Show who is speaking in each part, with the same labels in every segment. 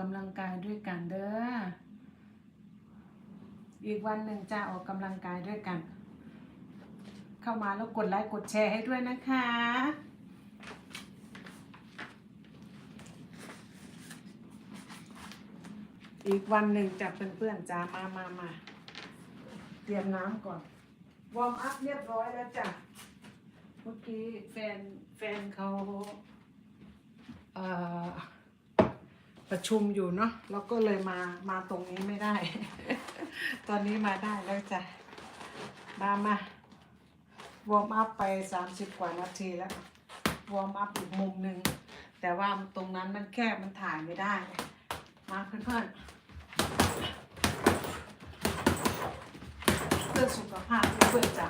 Speaker 1: กำลังกายด้วยกันเด้อ อีกวันหนึ่งจะออกกำลังกายด้วยกัน เข้ามาแล้วกดไลค์กดแชร์ให้ด้วยนะคะ อีกวันหนึ่งจะเพื่อนๆจ้ามามามาเตรียมน้ำก่อน วอร์มอัพเรียบร้อยแล้วจ้ะ เมื่อกี้แฟนแฟนเขาเอ่อ ประชุมอยู่เนาะแล้วก็เลยมามาตรงนี้ไม่ได้ ตอนนี้มาได้แล้วจ้ะ มามาวอร์มอัพไปสามสิบกว่านาทีแล้ว วอร์มอัพอีกมุมหนึ่ง แต่ว่าตรงนั้นมันแคบมันถ่ายไม่ได้ มาเพื่อนๆเพื่อสุขภาพเพื่อจ้ะ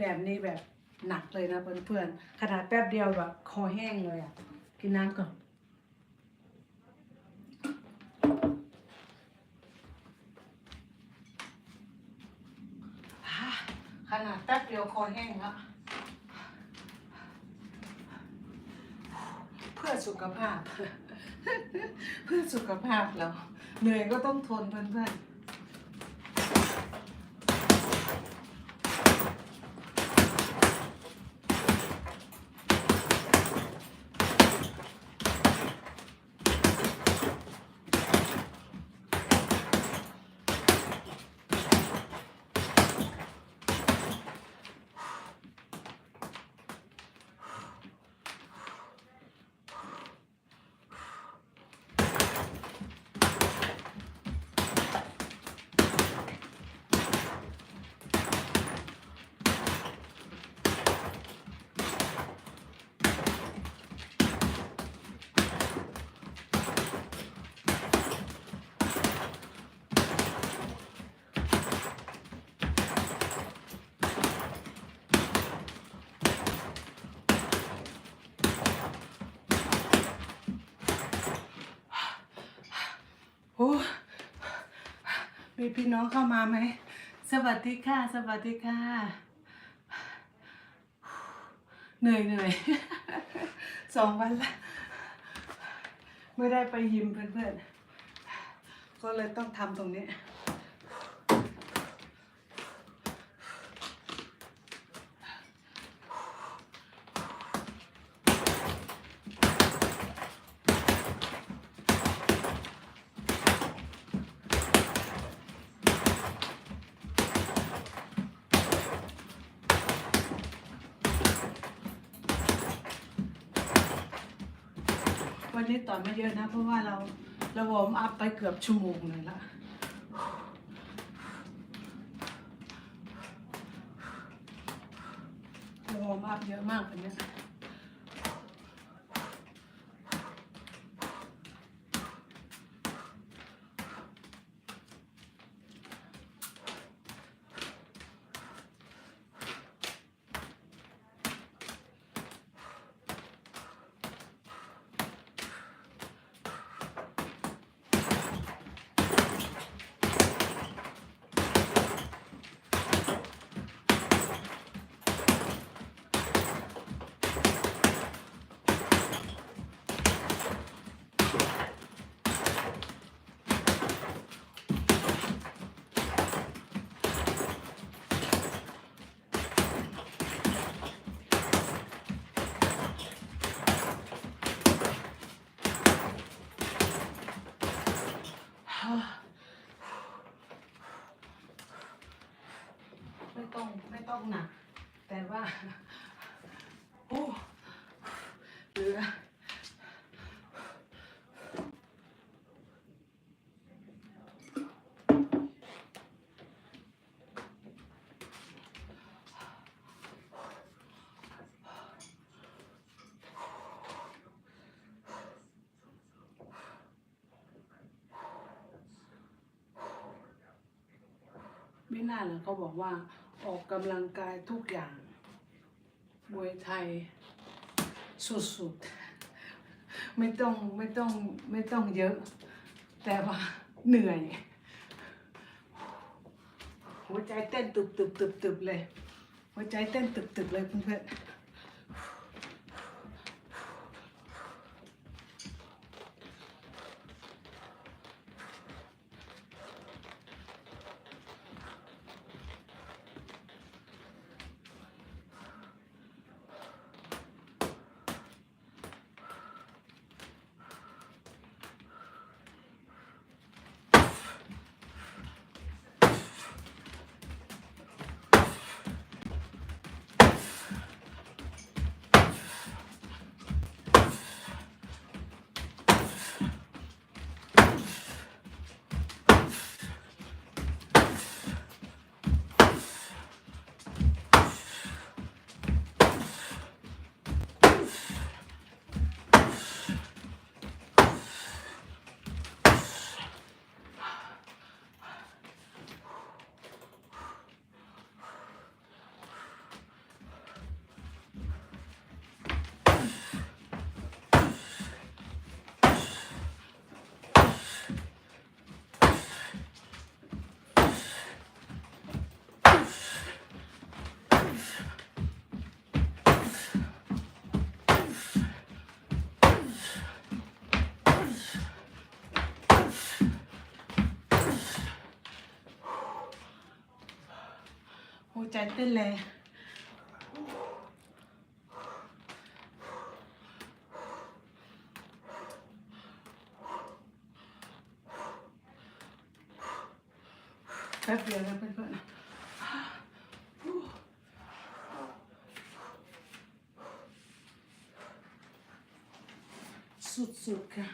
Speaker 1: แบบนี้แบบหนักเลยนะเพื่อนๆขนาดแป๊บเดียวแบบคอแห้งเลยอะ กินน้ำก่อนขนาดแป๊บเดียวคอแห้งแล้วเพื่อสุขภาพ เพื่อสุขภาพเราเหนื่อยก็ต้องทนเพื่อนๆ โอ้มีพี่น้องเข้ามาไหม สวัสดีค่ะ สวัสดีค่ะ เหนื่อยเหนื่อยสองวันละไม่ได้ไปยิมเพื่อนๆ ก็เลยต้องทำตรงนี้ วันนี้ต่อไม่เยอะนะ เพราะว่าเราเราวอร์มอัพไปเกือบชั่วโมงเลยละวอร์มอัพเยอะมากวัน ไม่ต้องหนัก แต่ว่าโอ้เหลือไม่น่าเลยเขาบอกว่า กำลังกายทุกอย่าง มวยไทยสุดๆ ไม่ต้องไม่ต้องไม่ต้องเยอะ แต่ว่าเหนื่อย หัวใจเต้นตึบตึบตึบตึบเลย หัวใจเต้นตึบตึบเลยเพื่อนๆ ใจเต้นแรงแป๊บเดียวนะเพื่อนๆสุดๆค่ะ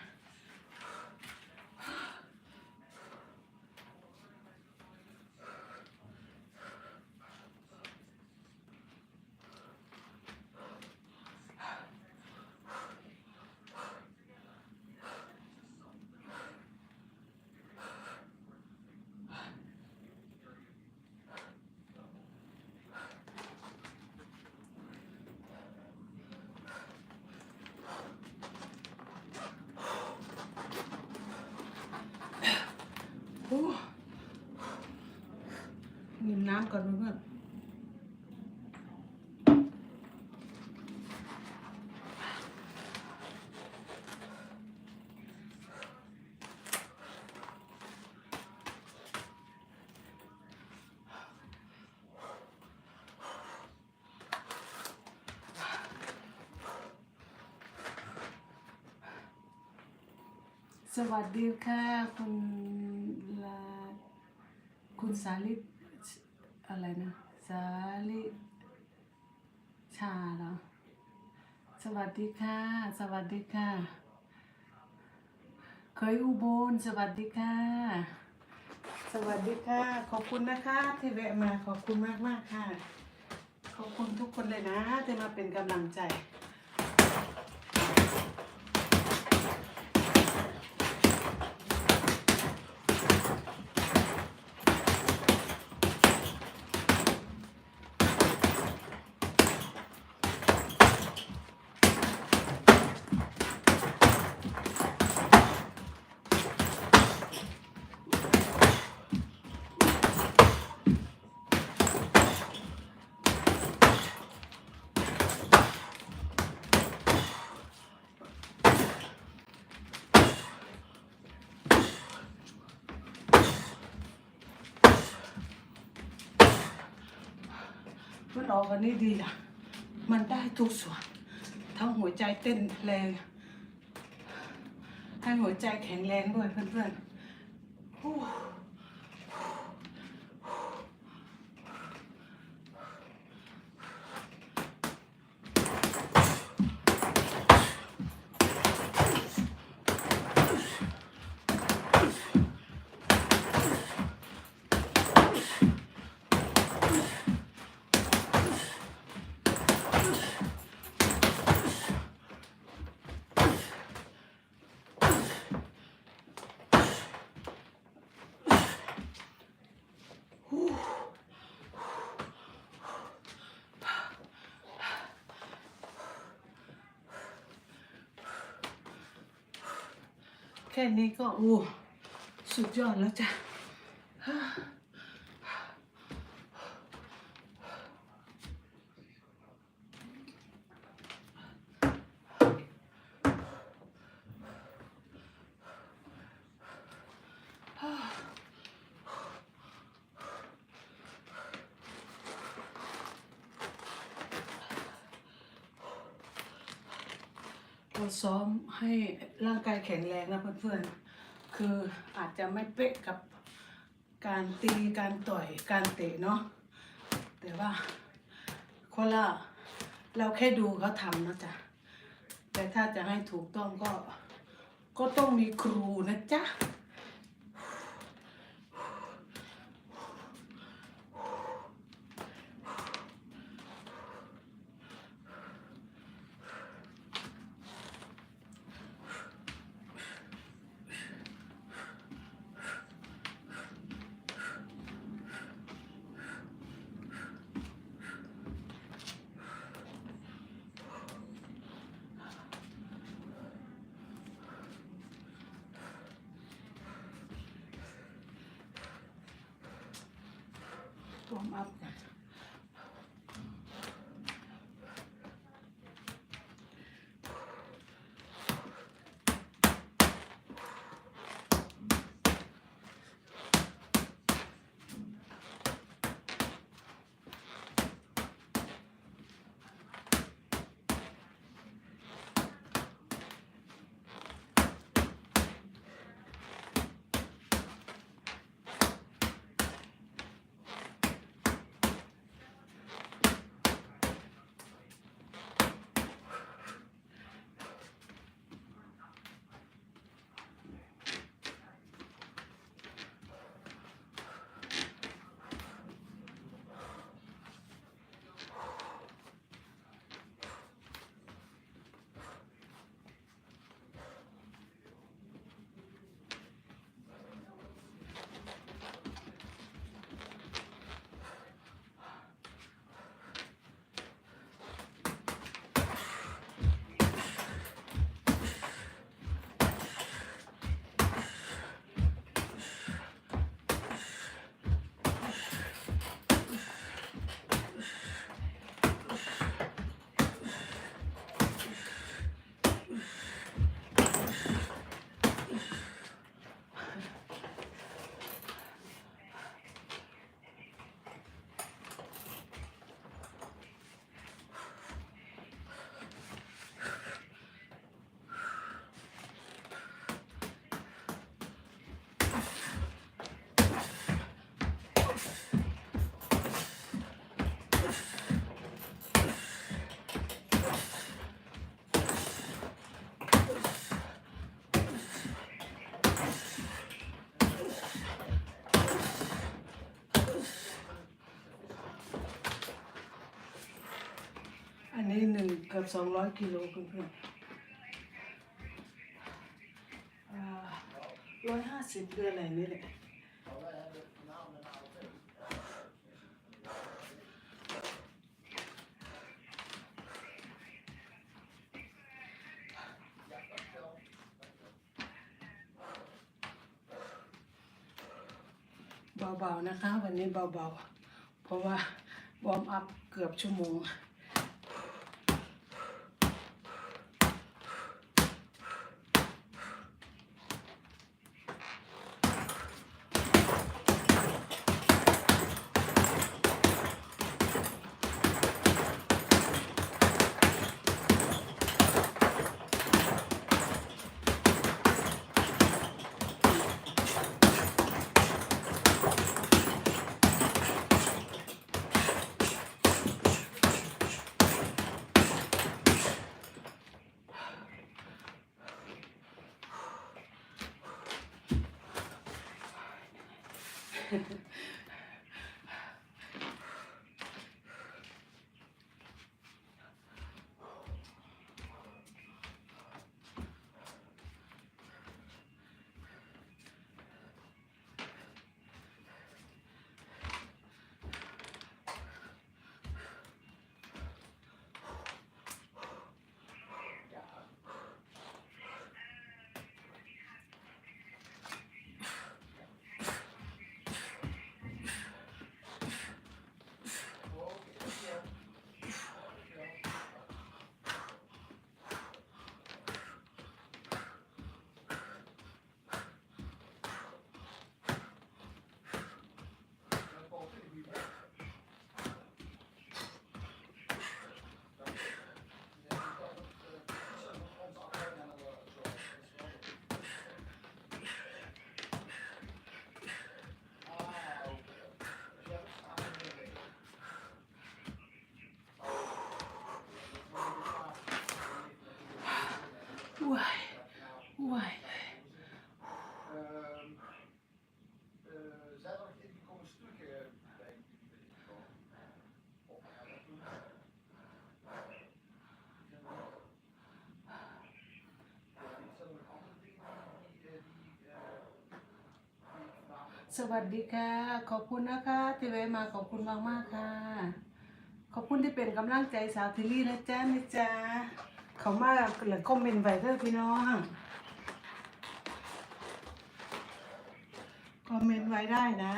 Speaker 1: โอ้กิ นน้ำก่อนเพื่อนสวัสดีค่ะ คุณลาคุณสาลิอะไรนะสา ลิชาเหรอ สวัสดีค่ะ สวัสดีค่ะ เคยอุบล สวัสดีค่ะ สวัสดีค่ะ ขอบคุณนะคะ ที่แวะมา ขอบคุณมากมากค่ะ ขอบคุณทุกคนเลยนะที่มาเป็นกำลังใจ มันออกอันนี้ดีอะ มันได้ทุกส่วน ทั้งหัวใจเต้นแรง ให้หัวใจแข็งแรงด้วยเพื่อนๆ แค่นี้ก็โอ้สุดยอดแล้วจ้ะ เราซ้อม ให้ร่างกายแข็งแรงนะเพื่อนๆ คืออาจจะไม่เป๊ะกับการตีการต่อยการเตะเนาะแต่ว่าคนละเราแค่ดูเขาทำนะจ๊ะแต่ถ้าจะให้ถูกต้องก็ก็ต้องมีครูนะจ๊ะ วอ กือบสองร้อยกิโลเพื่อนๆร้อยห้าสิบเดือนอะไรนี่แหละเบาๆนะคะ วันนี้เบาๆ เพราะว่าวอร์มอัพเกือบชั่วโมง
Speaker 2: สวัสดีค่ะ ขอบคุณนะคะที่แวะมาขอบคุณมากมากค่ะ ขอบคุณที่เป็นกำลังใจสาวทิลลี่นะจ๊ะนะจ๊ะเขามาเหลือคอมเมนต์ไว้เด้อพี่น้องคอมเมนต์ไว้ได้นะ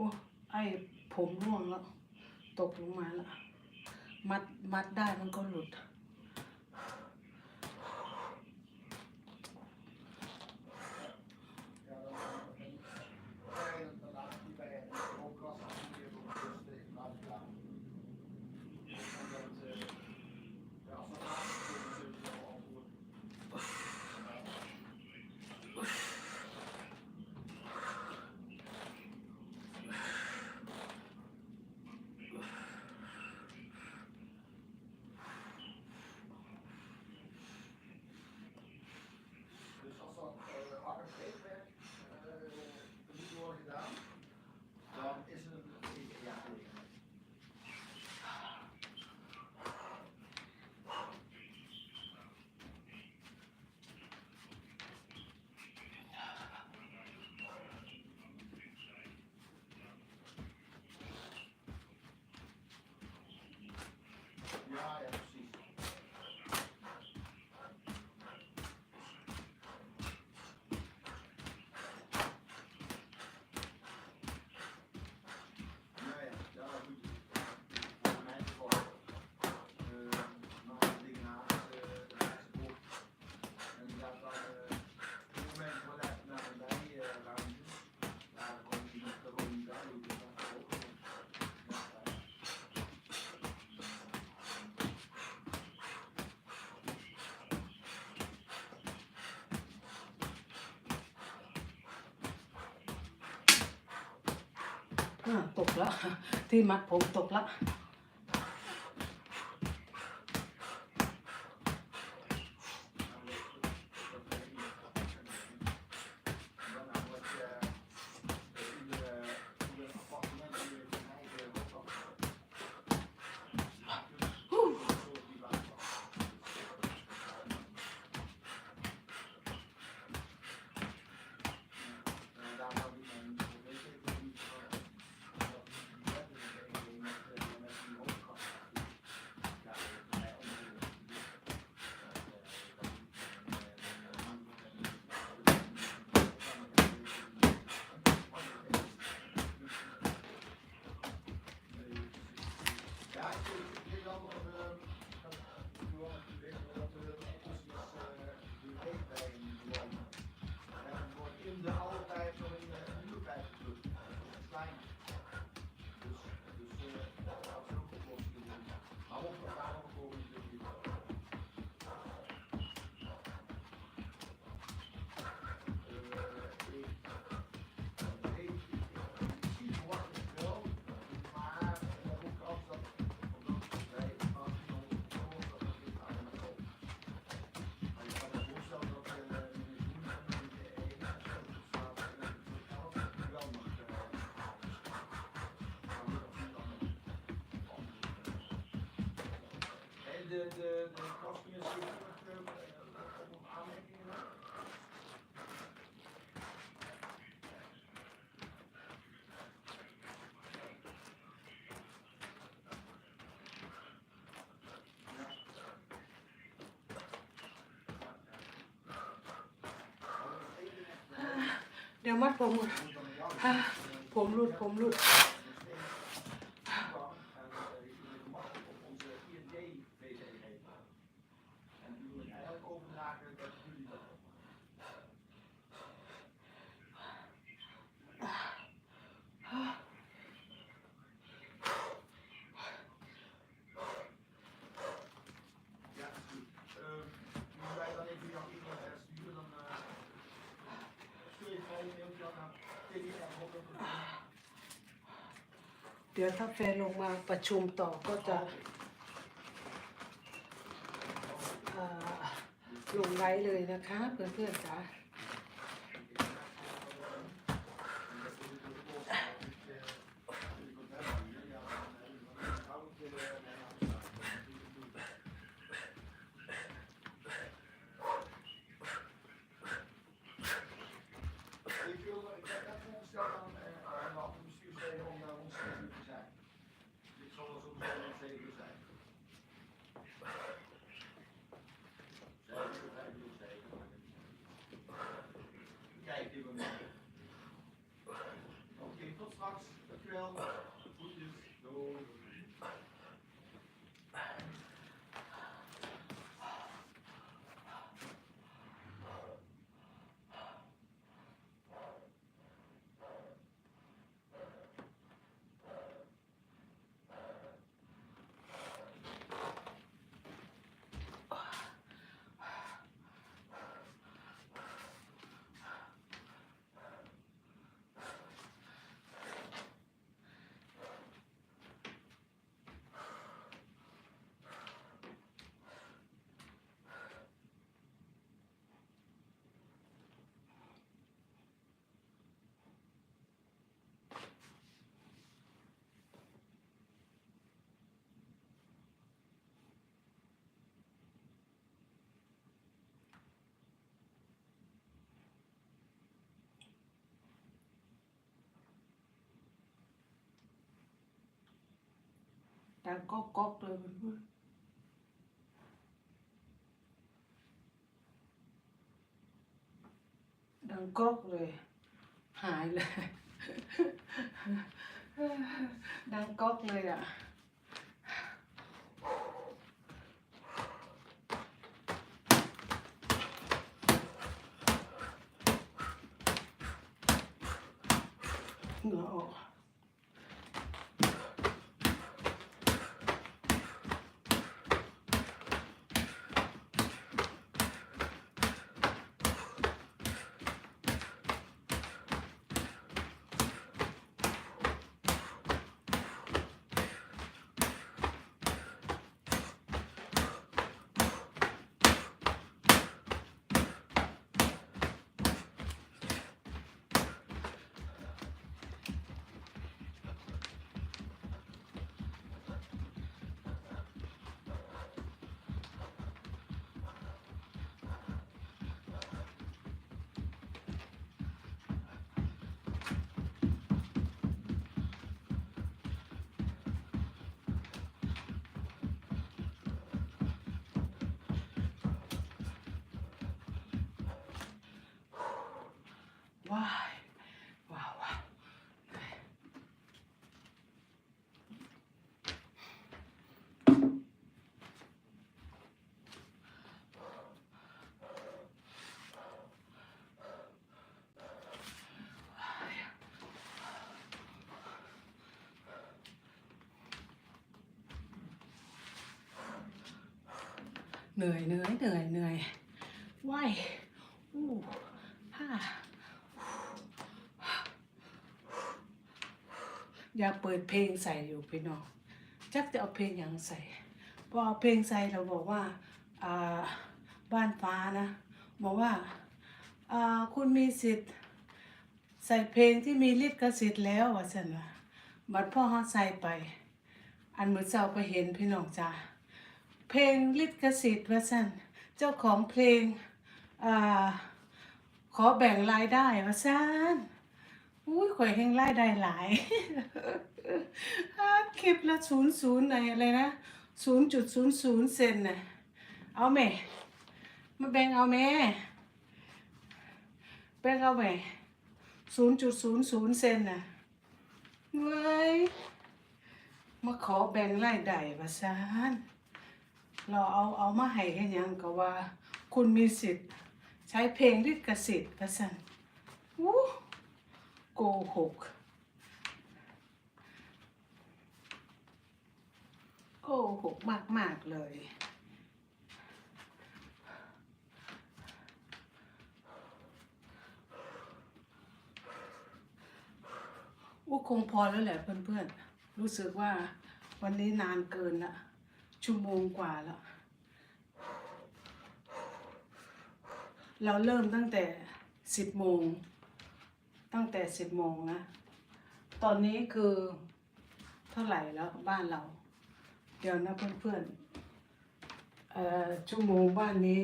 Speaker 2: อ้ไอผมร่วงแล้ว ตกลงมาแล้ว มัดมัดได้มันก็หลุด ตกแล้ว ที่มัดผมตกแล้ว
Speaker 1: de, de, de kostcommissie heeft ook nog aanmerkingen.
Speaker 2: เดี๋ยวมัดผมก่อนอ่าผมหลุดผมหลุด
Speaker 1: kwam en uh, je makkelijk op onze IND-VC geven. En die wil ik eigenlijk overdragen dat jullie dat doen. ดี๋ยว ถ้าแฟนลงมาประชุมต่อก็จะลงไลฟ์เลยนะคะเพื่อนๆจ้า ดังก๊อกก๊อกเลยเพื่อนๆดั งก๊อกเลย หายเลย ดังก๊อกเลยอะ เหงื่อออก ว้ายว้าวว้าวเหนื่อยเหนื่อยเหนื่อยเหนื่อยว้ายอู้ฮ่า อยากเปิดเพลงใส่อยู่พี่น้องจักจะเอาเพลงอย่างใส่พอเอาเพลงใส่เราบอกว่าบ้านฟ้านะบอกว่าคุณมีสิทธิ์ใส่เพลงที่มีลิขสิทธิ์แล้วว่าสันว่าบัดพ่อเขาใส่ไป อันมือเจ้าไปเห็นพี่น้องจ้าเพลงลิขสิทธิ์ว่าสันเจ้าของเพลงอขอแบ่งรายได้ว่าสัน อุ้ยข่อยแห่งรายได้หลาย คลิปละศูนย์ศูนย์ไหนอะไรนะศูนย์จุดศูนย์ศูนย์เซนน่ะ เอาแม่ มาแบ่งเอาแม่ แบ่งเอาแม่ศูนย์จุดศูนย์ศูนย์เซนน่ะเว้ยมาขอแบ่งรายได้ว่าซานเราเอาเอามาให้ให้ยังก็ว่า คุณมีสิทธิ์ ใช้เพลงลิขสิทธิ์ว่าซั่นอู้ กหกโกหกมากมากๆเลยอู้คงพอแล้วแหละเพื่อน ๆ รู้สึกว่าวันนี้นานเกินละชั่วโมงกว่าล้วเราเริ่มตั้งแต่สิบโมง ตั้งแต่สิบโมงนะ ตอนนี้คือเท่าไหร่แล้วบ้านเรา เดี๋ยวนะเพื่อนๆเอ่อชั่วโมงบ้านนี้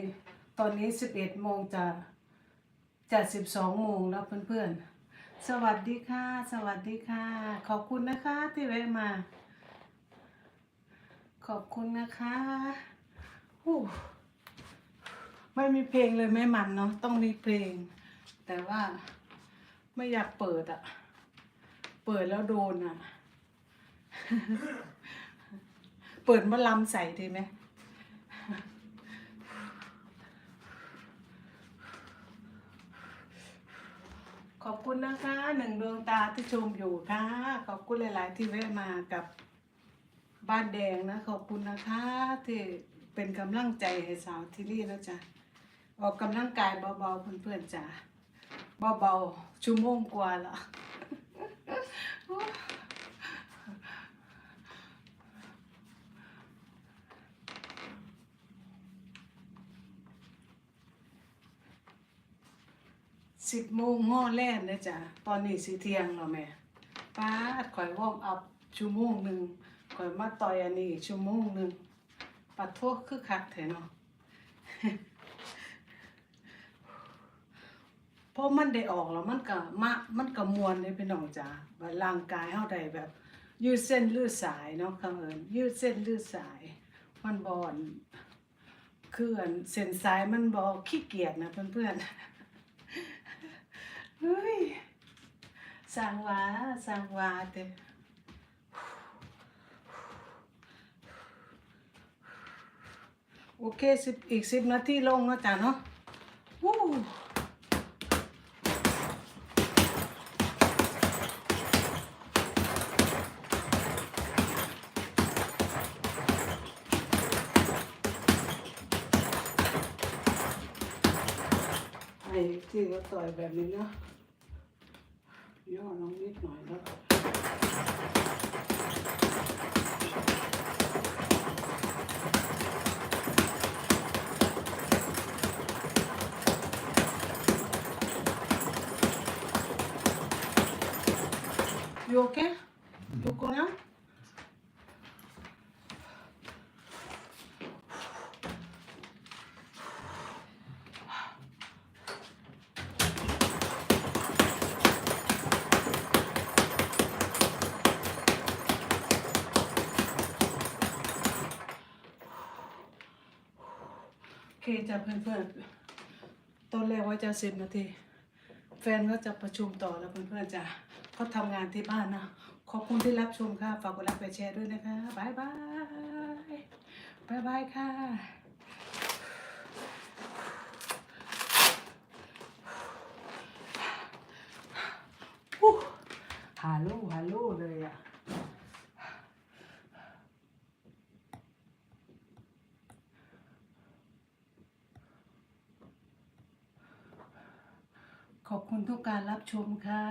Speaker 1: ตอนนี้สิบเอ็ดโมงจะจะสิบสองโมงแล้วเพื่อนๆ สวัสดีค่ะ สวัสดีค่ะ ขอบคุณนะคะที่แวะมา ขอบคุณนะคะอู้ไม่มีเพลงเลยไม่มันเนาะต้องมีเพลง แต่ว่า ไม่อยากเปิดอะเปิดแล้วโดนอะเปิดมาลำใส่ดีไหมขอบคุณนะคะหนึ่งดวงตาที่ชมอยู่ค่ะ ขอบคุณหลาย ๆ ที่แวะมากับบ้านแดงนะ ขอบคุณนะคะที่เป็นกำลังใจให้สาวที่นี่นะจ๊ะออกกำลังกายเบา ๆ เพื่อน ๆ จ้ะ เบาๆชั่วโมงกว่าล้วสิบโมงง้อแล่นนะจ๊ะ ตอนนี้สิเที่ยงแล้วแม่ป้าดข่อยวอร์มอัพชั่วโมงหนึ่งข่อยมาต่อยอันนี้ชั่วโมงหนึ่งปัดโทษคือคักแท้เนาะ เพราะมันได้ออกแล้วมันก็มามันก็มวนเลยพี่น้องจ๋าร่างกายเฮาได้แบบ ยืดเส้นยืดสายเนาะคำเอิญยืดเส้นยืดสายมันบอนคืออันเส้นสายมันบอขี้เกียจนะเพื่อนๆเฮ้ยสางวาสางวาเต้โอเคสิบอีกสิบนาทีลงแล้วจ้ะเนาะวู้ ไอ้ที่เขาต่อยแบบนี้เนาะย่อน้องนิดหน่อยแล้ว You okay? You go now? โจ้ะเพื่อนๆตอนแรกว่าจะสิบนาที แฟนก็จะประชุมต่อแล้วเพื่อนๆจ้ะเขาทำงานที่บ้านนะขอบคุณที่รับชมค่ะ ฝากกดไลค์กดแชร์ด้วยนะคะบายบายบายบายค่ะฮัลโหลฮัลโหลเลยอะ ขอบคุณทุก การรับชมค่ะ